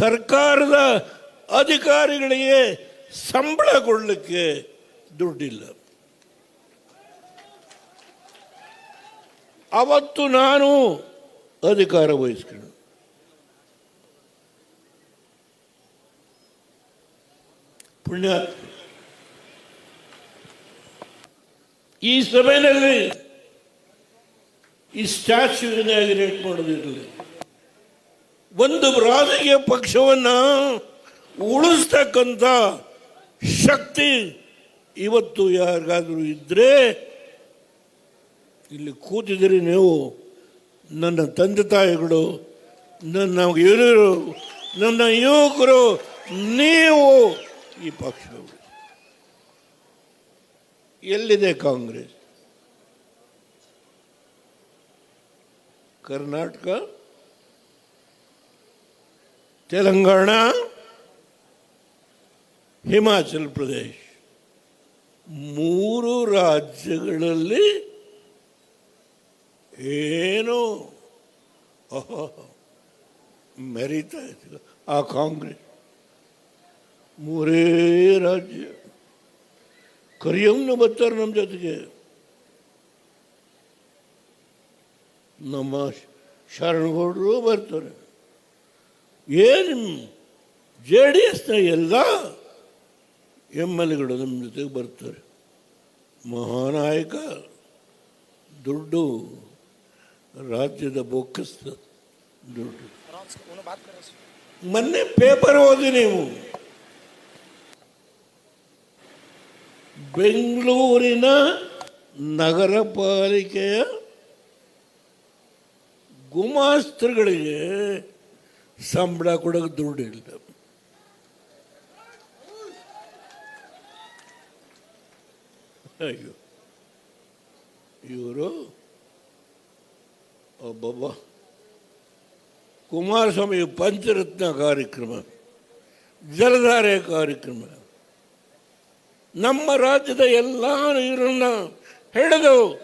ಸರ್ಕಾರದ ಅಧಿಕಾರಿಗಳಿಗೆ ಸಂಬಳ ಕೊಡಲಿಕ್ಕೆ ದುಡ್ಡಿಲ್ಲ. ಅವತ್ತು ನಾನು ಅಧಿಕಾರ ವಹಿಸ್ಕೊಂಡು ಪುಣ್ಯ. ಈ ಸಭೆಯಲ್ಲಿ ಈ ಸ್ಟ್ಯಾಚ್ಯೂ ಇನಾಗ್ರೇಟ್ ಮಾಡೋದಿರಲಿ. ಒಂದು ರಾಜಕೀಯ ಪಕ್ಷವನ್ನ ಉಳಿಸ್ತಕ್ಕಂಥ ಶಕ್ತಿ ಇವತ್ತು ಯಾರಿಗಾದರೂ ಇದ್ದರೆ ಇಲ್ಲಿ ಕೂತಿದ್ರಿ ನೀವು. ನನ್ನ ತಂದೆ ತಾಯಿಗಳು, ನನ್ನ ಹಿರಿಯರು, ನನ್ನ ಯುವಕರು, ನೀವು ಈ ಪಕ್ಷಗಳು ಎಲ್ಲಿದೆ ಕಾಂಗ್ರೆಸ್? ಕರ್ನಾಟಕ? ತೆಲಂಗಾಣ, ಹಿಮಾಚಲ್ ಪ್ರದೇಶ. ಮೂರು ರಾಜ್ಯಗಳಲ್ಲಿ ಏನು ಮೆರೀತಾ ಇದೆ ಆ ಕಾಂಗ್ರೆಸ್. ಮೂರೇ ರಾಜ್ಯ. ಕರಿಯಮ್ನ ಬರ್ತಾರೆ ನಮ್ಮ ಜೊತೆಗೆ. ನಮ್ಮ ಶರಣಗೌಡರು ಬರ್ತಾರೆ. ಏನು ಜೆ ಡಿ ಎಸ್ನ ಎಲ್ಲ ಎಂ ಎಲ್ ಎಗಳು ನಮ್ಮ ಜೊತೆಗೆ ಬರ್ತಾರೆ. ಮಹಾನಾಯಕ, ದುಡ್ಡು ರಾಜ್ಯದ ಬೊಕ್ಕಸ ದುಡ್ಡು. ಮೊನ್ನೆ ಪೇಪರ್ ಓದಿ ನೀವು. ಬೆಂಗಳೂರಿನ ನಗರ ಪಾಲಿಕೆಯ ಗುಮಾಸ್ತರುಗಳಿಗೆ ಸಂಬಳ ಕೊಡೋಕೆ ದುಡ್ಡಿಲ್ಲ ಅಯ್ಯೋ. ಇವರು ಒಬ್ಬೊಬ್ಬ ಕುಮಾರಸ್ವಾಮಿ ಪಂಚರತ್ನ ಕಾರ್ಯಕ್ರಮ, ಜಲಧಾರೆ ಕಾರ್ಯಕ್ರಮ. ನಮ್ಮ ರಾಜ್ಯದ ಎಲ್ಲ ನೀರನ್ನ ಹಿಡಿದು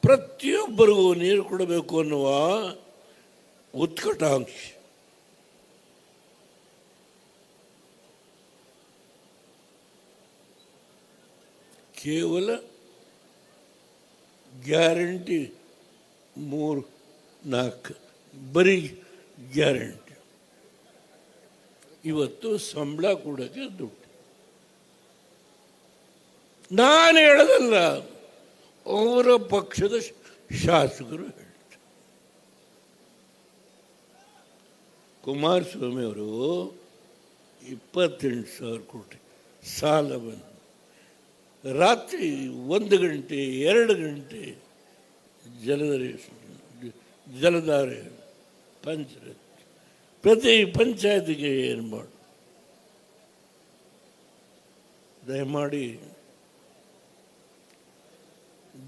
ಪ್ರತಿಯೊಬ್ಬರಿಗೂ ನೀರು ಕೊಡಬೇಕು ಅನ್ನುವ ಉತ್ಕಟಾಂಕ್ಷೆ. ಕೇವಲ ಗ್ಯಾರಂಟಿ ಮೂರು ನಾಲ್ಕು ಬರೀ ಗ್ಯಾರಂಟಿ. ಇವತ್ತು ಸಂಬಳ ಕೊಡೋಕ್ಕೆ ದುಡ್ಡು. ನಾನು ಹೇಳೋದಲ್ಲ, ಅವರ ಪಕ್ಷದ ಶಾಸಕರು ಹೇಳ್ತಾರೆ. ಕುಮಾರಸ್ವಾಮಿ ಅವರು ಇಪ್ಪತ್ತೆಂಟು ಸಾವಿರ ಕೋಟಿ ಸಾಲವನ್ನು ರಾತ್ರಿ ಒಂದು ಗಂಟೆ, ಎರಡು ಗಂಟೆ ಜಲಧಾರೆ ಜಲಧಾರೆ ಪಂಚಾಯತ್ ಪ್ರತಿ ಪಂಚಾಯತಿಗೆ ಏನು ಮಾಡು. ದಯಮಾಡಿ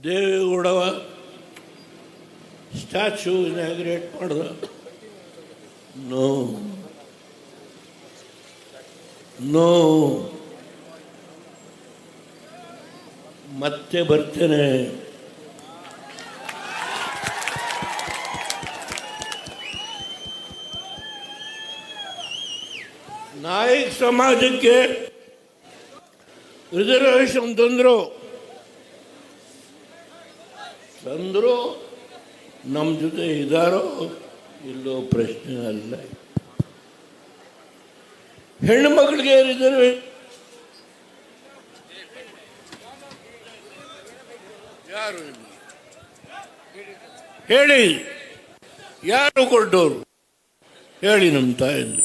ದೇವೇಗೌಡವ ಸ್ಟ್ಯಾಚ್ಯೂ ಇನಾಗ್ರೇಟ್ ಮಾಡಿದ. ನೋ. ನೋ. ಮತ್ತೆ ಬರ್ತೇನೆ. ನಾಯಕ್ ಸಮಾಜಕ್ಕೆ ರಿಸರ್ವೇಶನ್ ತಂದ್ರು. ತಂದ್ರು ನಮ್ಮ ಜೊತೆ ಇದ್ದಾರೋ ಇಲ್ಲೋ ಪ್ರಶ್ನೆ ಅಲ್ಲ. ಹೆಣ್ಣು ಮಕ್ಕಳಿಗೆ ರಿಸರ್ವೇ ಯಾರು. ಹೇಳಿ. ಯಾರು ಕೊಟ್ಟವರು ಹೇಳಿ ನಮ್ಮ ತಾಯಲ್ಲಿ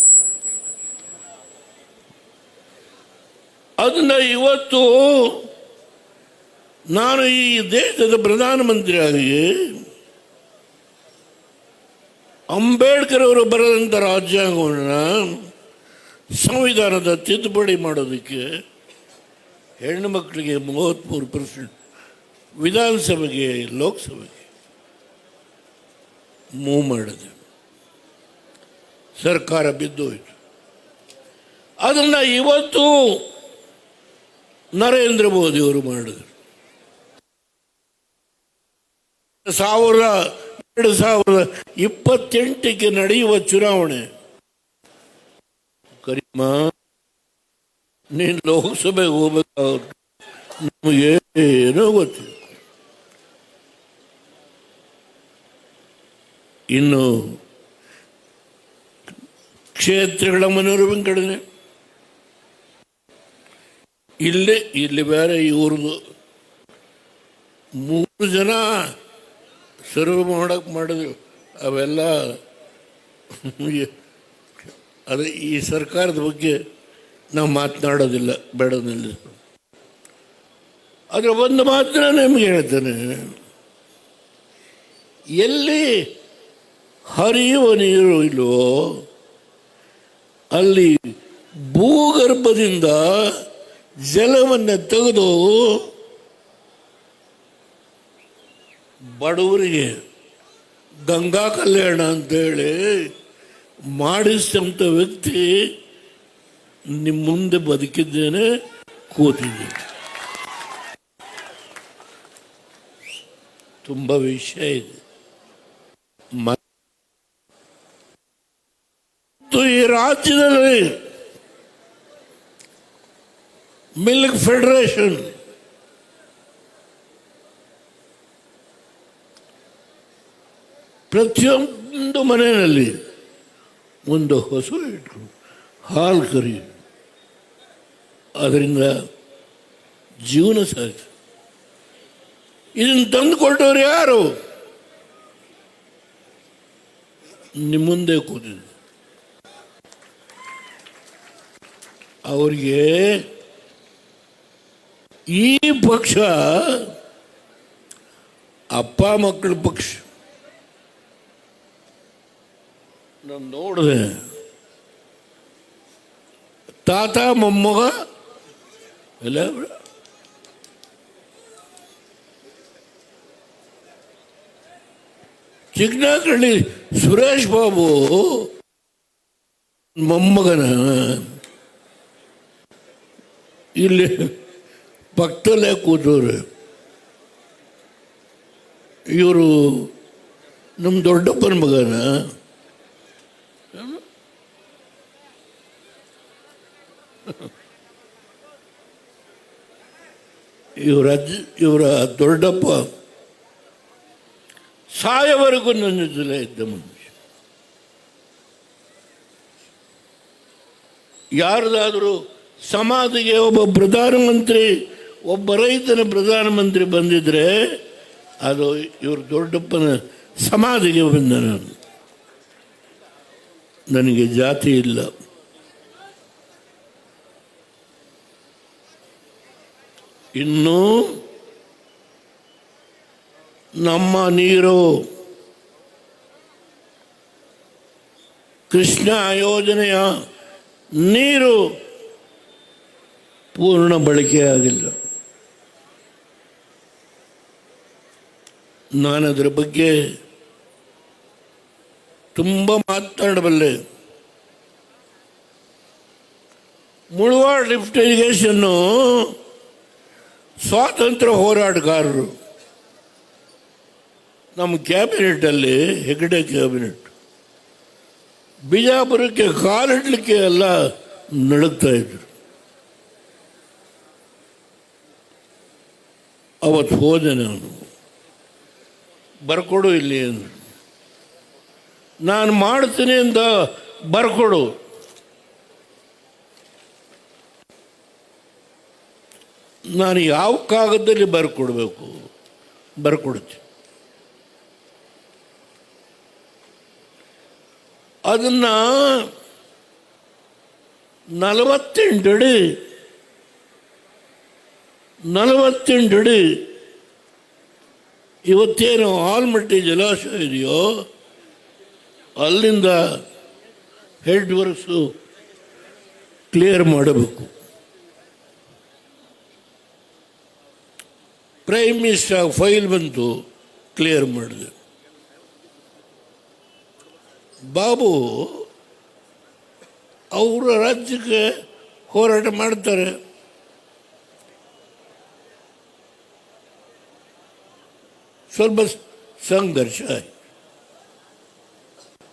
ಅದನ್ನ ಇವತ್ತು ನಾನು ಈ ದೇಶದ ಪ್ರಧಾನಮಂತ್ರಿಯಾಗಿ ಅಂಬೇಡ್ಕರ್ ಅವರು ಬರೆದಂಥ ರಾಜ್ಯಾಂಗವನ್ನು ಸಂವಿಧಾನದ ತಿದ್ದುಪಡಿ ಮಾಡೋದಕ್ಕೆ ಹೆಣ್ಣು ಮಕ್ಕಳಿಗೆ ಮೂವತ್ತ್ಮೂರು ಪರ್ಸೆಂಟ್ ವಿಧಾನಸಭೆಗೆ, ಲೋಕಸಭೆಗೆ ಮೂವ್ ಮಾಡಿದೆ. ಸರ್ಕಾರ ಬಿದ್ದೋಯ್ತು ಅದನ್ನು ಇವತ್ತು ನರೇಂದ್ರ ಮೋದಿ ಅವರು ಮಾಡಿದರು. ಸಾವಿರ ಎರಡು ಸಾವಿರದ ಇಪ್ಪತ್ತೆಂಟಕ್ಕೆ ನಡೆಯುವ ಚುನಾವಣೆ. ಕರಿಮ, ನೀನು ಲೋಕಸಭೆಗೆ ಹೋಗ್ಬೇಕಾಗುತ್ತೆ ನಮಗೆ ಏನೋ ಗೊತ್ತಿಲ್ಲ. ಇನ್ನು ಕ್ಷೇತ್ರಗಳ ಮನೋರಂಜನೆ ಕಡಿಮೆ ಇಲ್ಲೇ, ಇಲ್ಲಿ ಬೇರೆ ಇವ್ರದ್ದು ಮೂರು ಜನ ಸರ್ವ ಮಾಡಕ್ಕೆ ಮಾಡಿದ್ರು. ಅವೆಲ್ಲ ಅದು ಈ ಸರ್ಕಾರದ ಬಗ್ಗೆ ನಾವು ಮಾತನಾಡೋದಿಲ್ಲ ಬೇಡ ನಿಲ್ಲಿಸ ಆದರೆ ಒಂದು ಮಾತ್ರ ನಿಮಗೆ ಹೇಳ್ತೇನೆ. ಎಲ್ಲಿ ಹರಿಯುವ ನೀರು ಇಲ್ವೋ ಅಲ್ಲಿ ಭೂಗರ್ಭದಿಂದ ಜಲವನ್ನು ತೆಗೆದು ಬಡವರಿಗೆ ಗಂಗಾ ಕಲ್ಯಾಣ ಅಂತೇಳಿ ಮಾಡಿಸಿದಂಥ ವ್ಯಕ್ತಿ ನಿಮ್ಮ ಮುಂದೆ ಬದುಕಿದ್ದೇನೆ, ಕೂತಿದ್ದೇನೆ. ತುಂಬ ವಿಷಯ ಇದೆ ಮತ್ತು ಈ ರಾಜ್ಯದಲ್ಲಿ ಮಿಲ್ಕ್ ಫೆಡರೇಷನ್ ಪ್ರತಿಯೊಂದು ಮನೆಯಲ್ಲಿ ಒಂದು ಹಸು ಇಟ್ಟು ಹಾಲು ಕರಿ. ಅದರಿಂದ ಜೀವನ ಸಾಧ್ಯ. ಇದನ್ನು ತಂದು ಕೊಟ್ಟವ್ರು ಯಾರು? ನಿಮ್ಮ ಮುಂದೆ ಕೂತಿದೆ ಅವರಿಗೆ ಈ ಪಕ್ಷ ಅಪ್ಪ ಮಕ್ಕಳ ಪಕ್ಷ. ನಾನು ನೋಡಿದೆ. ತಾತ, ಮೊಮ್ಮಗ, ಎಲ್ಲ ಚಿಕ್ಕನಹಳ್ಳಿ ಸುರೇಶ್ ಬಾಬು, ಮೊಮ್ಮಗನ ಇಲ್ಲಿ ಪಕ್ಕದಲ್ಲೇ ಕೂತವ್ರೆ. ಇವರು ನಮ್ಮ ದೊಡ್ಡಪ್ಪನ ಮಗನ? ಇವರ ಇವರ ದೊಡ್ಡಪ್ಪ ಸಾಯವರೆಗೂ ನನ್ನ ಜೊತೆ ಇದ್ದ ಮನುಷ್ಯ. ಯಾರ್ದಾದರೂ ಸಮಾಧಿಗೆ ಒಬ್ಬ ಪ್ರಧಾನಮಂತ್ರಿ ಒಬ್ಬ ರೈತನ ಪ್ರಧಾನಮಂತ್ರಿ ಬಂದಿದ್ರೆ ಅದು ಇವ್ರ ದೊಡ್ಡಪ್ಪನ ಸಮಾಧಿಗೆ ಬಂದ ನಾನು. ನನಗೆ ಜಾತಿ ಇಲ್ಲ. ಇನ್ನು ನಮ್ಮ ನೀರು ಕೃಷ್ಣ ಯೋಜನೆಯ ನೀರು ಪೂರ್ಣ ಬಳಕೆಯಾಗಿಲ್ಲ ನಾನು ಅದರ ಬಗ್ಗೆ ತುಂಬ ಮಾತನಾಡಬಲ್ಲೆ ಮುಳುವಾಡ್ ಲಿಫ್ಟ್ ಇರಿಗೇಷನ್ನು ಸ್ವಾತಂತ್ರ್ಯ ಹೋರಾಟಗಾರರು ನಮ್ಮ ಕ್ಯಾಬಿನೆಟ್ಟಲ್ಲಿ, ಹೆಗಡೆ ಕ್ಯಾಬಿನೆಟ್ ಬಿಜಾಪುರಕ್ಕೆ ಕಾಲಿಡ್ಲಿಕ್ಕೆ ಎಲ್ಲ ನಡುಗ್ತಾ ಇದ್ರು. ಅವತ್ತು ಹೋದೆ ನಾನು. ಬರ್ಕೊಡು ಇಲ್ಲಿ ನಾನು ಮಾಡ್ತೀನಿ ಅಂತ ಬರ್ಕೊಡು. ನಾನು ಯಾವ ಕಾಗದದಲ್ಲಿ ಬರ್ಕೊಡ್ಬೇಕು? ಬರ್ಕೊಡ್ತೀನಿ ಅದನ್ನು ನಲವತ್ತೆಂಟು ಅಡಿ ನಲವತ್ತೆಂಟು ಅಡಿ ಇವತ್ತೇನು ಆಲ್ಮಟ್ಟಿ ಜಲಾಶಯ ಇದೆಯೋ, ಅಲ್ಲಿಂದ ಹೆಡ್ ವರ್ಕ್ಸು ಕ್ಲಿಯರ್ ಮಾಡಬೇಕು. ಪ್ರೈಮ್ ಮಿನಿಸ್ಟರ್ ಫೈಲ್ ಬಂತು, ಕ್ಲಿಯರ್ ಮಾಡಿದೆ. ಬಾಬು, ಅವರ ರಾಜ್ಯಕ್ಕೆ ಹೋರಾಟ ಮಾಡ್ತಾರೆ. Serbest sen der şey.